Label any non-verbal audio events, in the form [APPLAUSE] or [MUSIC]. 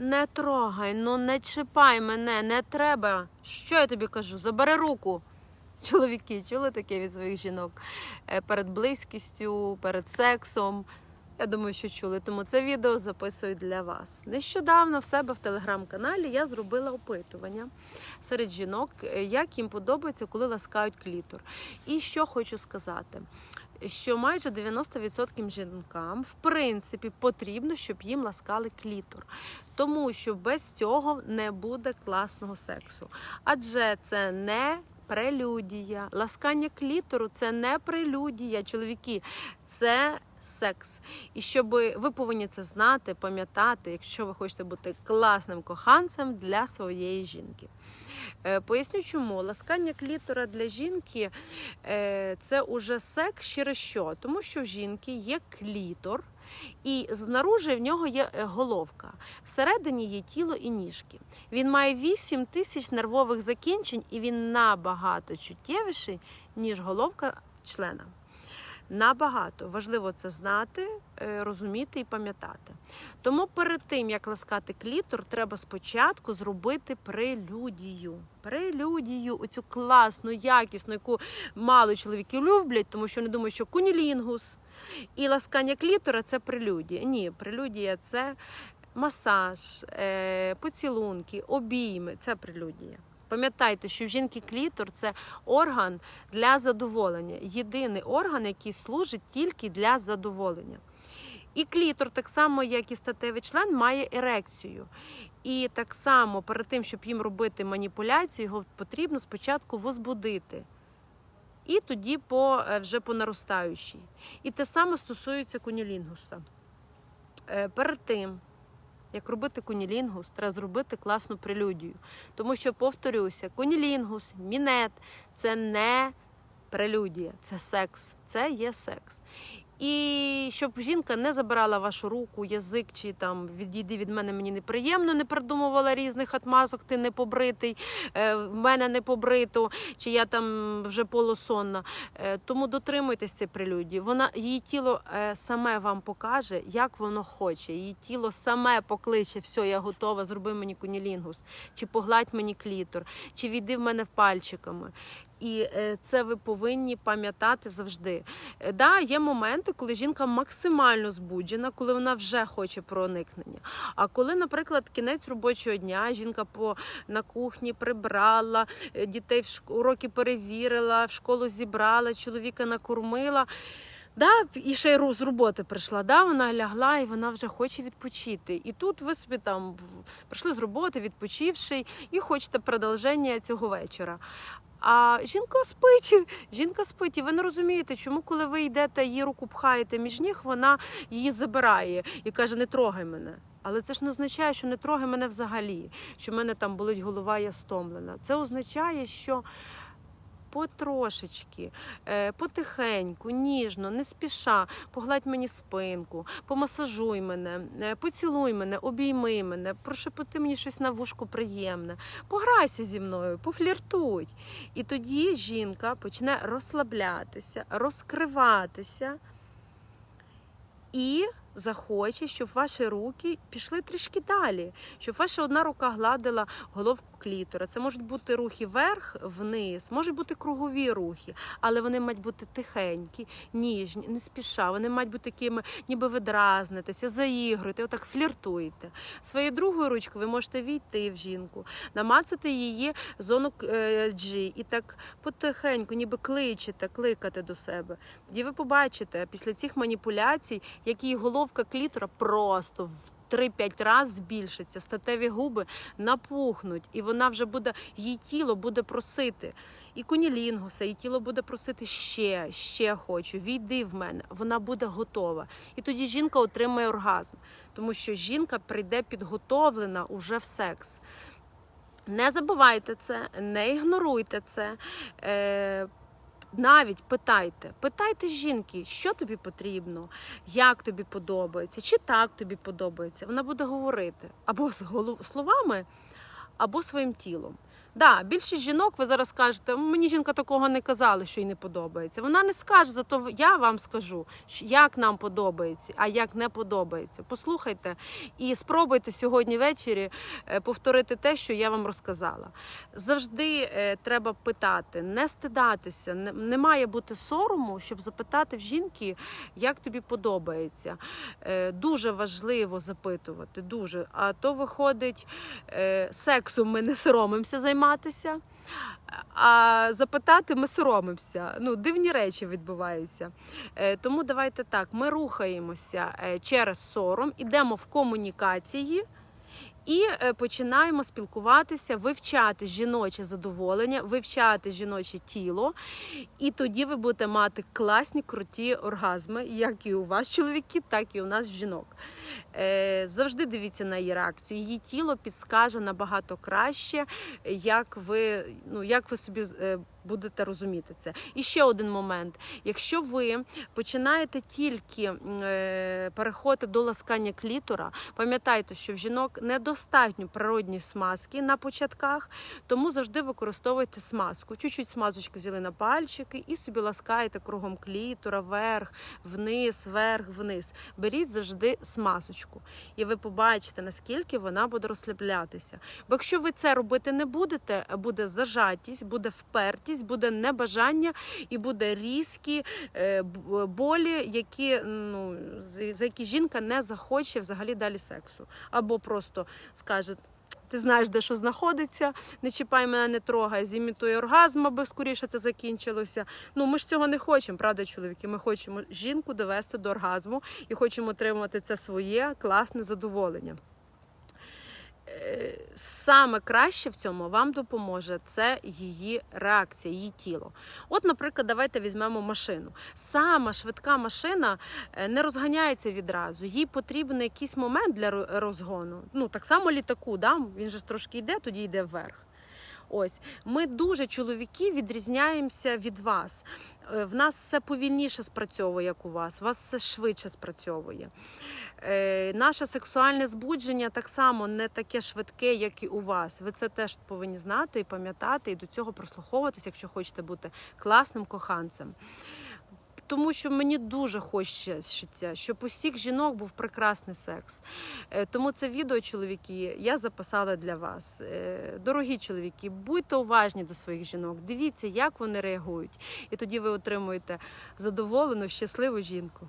Не трогай, ну не чіпай мене, не треба. Що я тобі кажу? Забери руку. Чоловіки чули таке від своїх жінок Е, перед близькістю, перед сексом. Я думаю, що чули, тому це відео записую для вас. Нещодавно в себе в телеграм-каналі я зробила опитування серед жінок, е, як їм подобається, коли ласкають клітор. І що хочу сказати. Що майже 90% жінкам в принципі потрібно, щоб їм ласкали клітор, тому що без цього не буде класного сексу. Адже це не прелюдія. Ласкання клітору це не прелюдія, чоловіки, це секс. І щоб ви повинні це знати, пам'ятати, якщо ви хочете бути класним коханцем для своєї жінки. Е, Поясню, чому ласкання клітора для жінки е, це уже секс через що? Тому що в жінки є клітор, і знаружи в нього є е, головка. Всередині є тіло і ніжки. Він має 8 тисяч нервових закінчень, і він набагато чуттєвіший, ніж головка члена. Набагато важливо це знати, е, розуміти і пам'ятати. Тому перед тим як ласкати клітор, треба спочатку зробити прелюдію. Прелюдію, оцю класну, якісну, яку мало чоловіків люблять, тому що вони думають, що кунілінгус і ласкання клітора це прелюдія. Ні, прелюдія це масаж, е, поцілунки, обійми. Це прелюдія. Пам'ятайте, що в жінки клітор це орган для задоволення. Єдиний орган, який служить тільки для задоволення. І клітор, так само, як і статевий член, має ерекцію. І так само перед тим, щоб їм робити маніпуляцію, його потрібно спочатку возбудити. І тоді по, е, вже по наростаючій. І те саме стосується кунілінгуса. Е, Перед тим, як робити кунілінгус, треба зробити класну прелюдію. Тому що, повторюся, кунілінгус, мінет це не прелюдія, це секс, це є секс. І щоб жінка не забирала вашу руку, язик, чи там відійди від мене, мені неприємно, не придумувала різних отмазок, ти не побритий, е, в мене не побрито, чи я там вже полусонна. Е, Тому дотримуйтесь цієї прелюдії. Вона її тіло е, саме вам покаже, як воно хоче. Її тіло саме покличе, все, я готова, зроби мені кунілінгус, чи погладь мені клітор, чи війди в мене пальчиками. І е, це ви повинні пам'ятати завжди. Е, Да, є моменти, коли жінка максимально збуджена, коли вона вже хоче проникнення. А коли, наприклад, кінець робочого дня, жінка по на кухні прибрала, е, дітей в шк- уроки перевірила, в школу зібрала, чоловіка накормила. Да, і ще й з роботи прийшла, да, вона лягла і вона вже хоче відпочити. І тут ви собі там прийшли з роботи, відпочивши, і хочете продовження цього вечора. А жінка спить, [LAUGHS] жінка спить, і ви не розумієте, чому, коли ви йдете, її руку пхаєте між ніг, вона її забирає і каже: не трогай мене. Але це ж не означає, що не трогай мене взагалі, що в мене там болить голова, я стомлена. Це означає, що потрошечки, е, потихеньку, ніжно, не спіша, погладь мені спинку, помасажуй мене, е, поцілуй мене, обійми мене, прошепоти мені щось на вушку приємне, пограйся зі мною, пофліртуй. І тоді жінка почне розслаблятися, розкриватися і захоче, щоб ваші руки пішли трішки далі, щоб ваша одна рука гладила головку клітора. Це можуть бути рухи вверх, вниз, можуть бути кругові рухи, але вони мають бути тихенькі, ніжні, не спіша. Вони мають бути такими, ніби ви дразнитеся, заігруєте, отак фліртуєте. Своєю другою ручкою ви можете війти в жінку, намацати її зону е, G і так потихеньку, ніби кличете, кликати до себе. Тоді ви побачите після цих маніпуляцій, як її головка клітора просто в 3-5 разів збільшиться, статеві губи напухнуть, і вона вже буде, її тіло буде просити. І кунілінгуса, і тіло буде просити ще, ще хочу, війди в мене. Вона буде готова. І тоді жінка отримає оргазм, тому що жінка прийде підготовлена уже в секс. Не забувайте це, не ігноруйте це. Навіть питайте, питайте жінки, що тобі потрібно, як тобі подобається, чи так тобі подобається. Вона буде говорити або з словами, або своїм тілом. Да, більшість жінок, ви зараз кажете, мені жінка такого не казала, що їй не подобається. Вона не скаже, зато я вам скажу, як нам подобається, а як не подобається. Послухайте і спробуйте сьогодні ввечері е, повторити те, що я вам розказала. Завжди е, треба питати, не стидатися, не, має бути сорому, щоб запитати в жінки, як тобі подобається. Е, дуже важливо запитувати, дуже. А то виходить, сексом ми не соромимося займатися. А запитати ми соромимося. Ну, дивні речі відбуваються. Е, Тому давайте так: ми рухаємося е, через сором, ідемо в комунікації. І е, починаємо спілкуватися, вивчати жіноче задоволення, вивчати жіноче тіло, і тоді ви будете мати класні, круті оргазми, як і у вас, чоловіки, так і у нас жінок. Е, Завжди дивіться на її реакцію. Її тіло підскаже набагато краще, як ви, ну, як ви собі е, будете розуміти це. І ще один момент: якщо ви починаєте тільки е, переходити до ласкання клітора, пам'ятайте, що в жінок недостатньо природньої смазки на початках, тому завжди використовуйте смазку. Чуть-чуть смазочки взяли на пальчики і собі ласкаєте кругом клітора, вверх, вниз, вверх, вниз. Беріть завжди смазочку, і ви побачите, наскільки вона буде розслаблятися. Бо якщо ви це робити не будете, буде зажатість, буде впертість, буде небажання і буде різкі е, болі, які ну за які жінка не захоче взагалі далі сексу, або просто скаже. Ти знаєш, де що знаходиться, не чіпай мене, не трогай, зімітуй оргазм, аби скоріше це закінчилося. Ну ми ж цього не хочемо, правда, чоловіки? Ми хочемо жінку довести до оргазму і хочемо отримати це своє класне задоволення. Саме краще в цьому вам допоможе це її реакція, її тіло. От, наприклад, давайте візьмемо машину. Сама швидка машина е, не розганяється відразу. Їй потрібен якийсь момент для розгону. Ну так само літаку, да? він же трошки йде, тоді йде вверх. Ось ми дуже чоловіки відрізняємося від вас. Е, В нас все повільніше спрацьовує, як у вас. У вас все швидше спрацьовує. Е, Наше сексуальне збудження так само не таке швидке, як і у вас. Ви це теж повинні знати і пам'ятати, і до цього прослуховуватися, якщо хочете бути класним коханцем. Тому що мені дуже хочеться, щоб усіх жінок був прекрасний секс. Е, Тому це відео, чоловіки, я записала для вас. Е, Дорогі чоловіки, будьте уважні до своїх жінок, дивіться, як вони реагують, і тоді ви отримуєте задоволену, щасливу жінку.